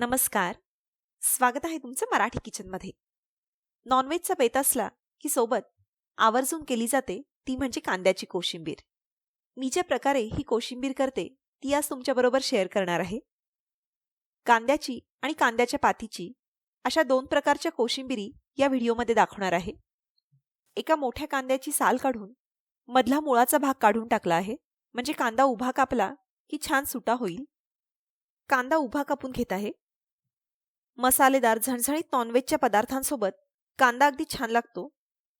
नमस्कार. स्वागत आहे तुमचं मराठी किचनमध्ये. नॉनव्हेजचा बेत असला की सोबत आवर्जून केली जाते ती म्हणजे कांद्याची कोशिंबीर. मी ज्या प्रकारे ही कोशिंबीर करते ती आज तुमच्याबरोबर शेअर करणार आहे. कांद्याची आणि कांद्याच्या पातीची अशा दोन प्रकारच्या कोशिंबिरी या व्हिडिओमध्ये दाखवणार आहे. एका मोठ्या कांद्याची साल काढून मधला मुळाचा भाग काढून टाकला आहे. म्हणजे कांदा उभा कापला की छान सुटा होईल. कांदा उभा कापून घेत आहे. मसालेदार झणझणीत नॉनव्हेजच्या पदार्थांसोबत कांदा अगदी छान लागतो.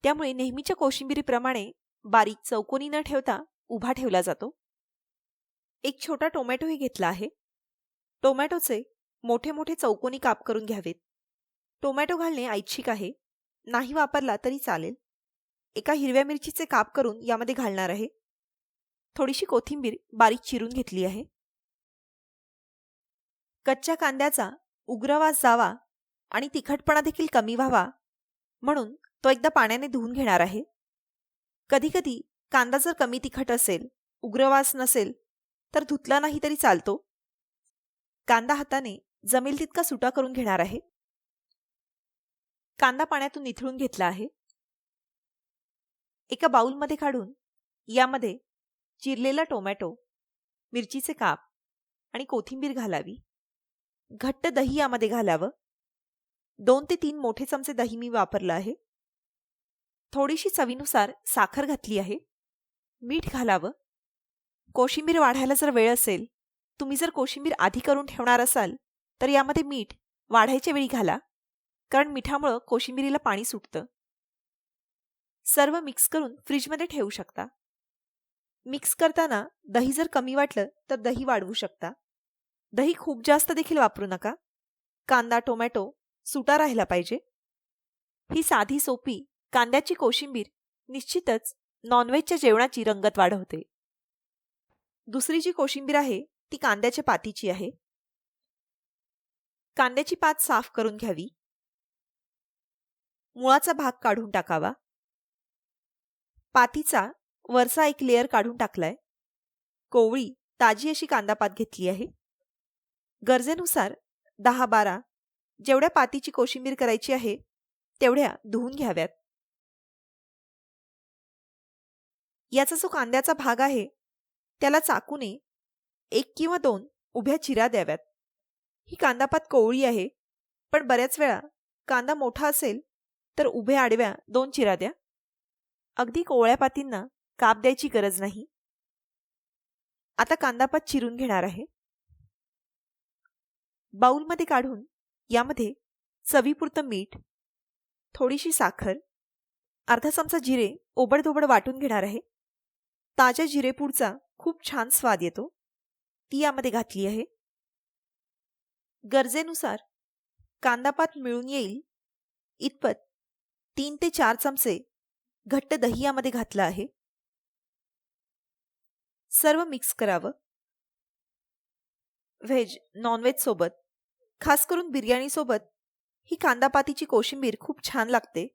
त्यामुळे नेहमीच्या कोशिंबिरीप्रमाणे बारीक चौकोनी न ठेवता उभा ठेवला जातो. एक छोटा टोमॅटोही घेतला आहे. टोमॅटोचे मोठे मोठे चौकोनी काप करून घ्यावेत. टोमॅटो घालणे ऐच्छिक आहे. नाही वापरला तरी चालेल. एका हिरव्या मिरचीचे काप करून यामध्ये घालणार आहे. थोडीशी कोथिंबीर बारीक चिरून घेतली आहे. कच्च्या कांद्याचा उग्रवास जावा आणि तिखटपणा देखील कमी व्हावा म्हणून तो एकदा पाण्याने धुवून घेणार आहे. कधीकधी कांदा जर कमी तिखट असेल उग्रवास नसेल तर धुतला नाही तरी चालतो. कांदा हाताने जमेल तितका सुटा करून घेणार आहे. कांदा पाण्यातून निथळून घेतला आहे. एका बाऊलमध्ये काढून यामध्ये चिरलेला टोमॅटो मिरचीचे काप आणि कोथिंबीर घालावी. घट्ट दही यामध्ये घालावं. दोन ते तीन मोठे चमचे दही मी वापरलं आहे. थोडीशी चवीनुसार साखर घातली आहे. मीठ घालावं. कोशिंबीर वाढायला जर वेळ असेल तुम्ही जर कोशिंबीर आधी करून ठेवणार असाल तर यामध्ये मीठ वाढायच्या वेळी घाला कारण मिठामुळं कोशिंबिरीला पाणी सुटतं. सर्व मिक्स करून फ्रीजमध्ये ठेवू शकता. मिक्स करताना दही जर कमी वाटलं तर दही वाढवू शकता. दही खूप जास्त देखील वापरू नका. कांदा टोमॅटो सुटा राहिला पाहिजे. ही साधी सोपी कांद्याची कोशिंबीर निश्चितच नॉनव्हेजच्या जेवणाची रंगत वाढवते. दुसरी जी कोशिंबीर आहे ती कांद्याच्या पातीची आहे. कांद्याची पात साफ करून घ्यावी. मुळाचा भाग काढून टाकावा. पातीचा वरचा एक लेअर काढून टाकलाय. कोवळी ताजी अशी कांदा पात घेतली आहे. गरजेनुसार दहा बारा जेवढ्या पातीची कोशिंबीर करायची आहे तेवढ्या धुवून घ्याव्यात. याचा जो कांद्याचा भाग आहे त्याला चाकूने एक किंवा दोन उभ्या चिरा द्याव्यात. ही कांदापात कोवळी आहे पण बऱ्याच वेळा कांदा मोठा असेल तर उभ्या आडव्या दोन चिरा द्या. अगदी कोवळ्या पातींना काप द्यायची गरज नाही. आता कांदापात चिरून घेणार आहे. बाऊलमध्ये काढून यामध्ये चवीपुरतं मीठ थोडीशी साखर अर्धा चमचा जिरे ओबडधोबड वाटून घेणार आहे. ताज्या जिरेपूडचा खूप छान स्वाद येतो. ती यामध्ये घातली आहे. गरजेनुसार कांदापात मिळून येईल इतपत तीन ते चार चमचे घट्ट दही यामध्ये घातलं आहे. सर्व मिक्स करावं. व्हेज नॉनव्हेज सोबत खास करून बिर्याणी सोबत ही कांदापातीची कोशिंबीर खूप छान लागते.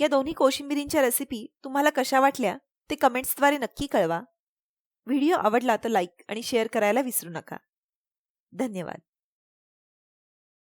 या दोन्ही कोशिंबिरींच्या रेसिपी तुम्हाला कशा वाटल्या ते कमेंट्सद्वारे नक्की कळवा. व्हिडिओ आवडला तर लाईक आणि शेअर करायला विसरू नका. धन्यवाद.